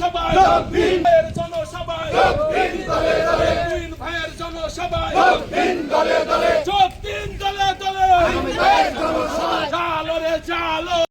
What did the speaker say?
জনসভায় ভাইয়ের জনসভায় দলে দলে।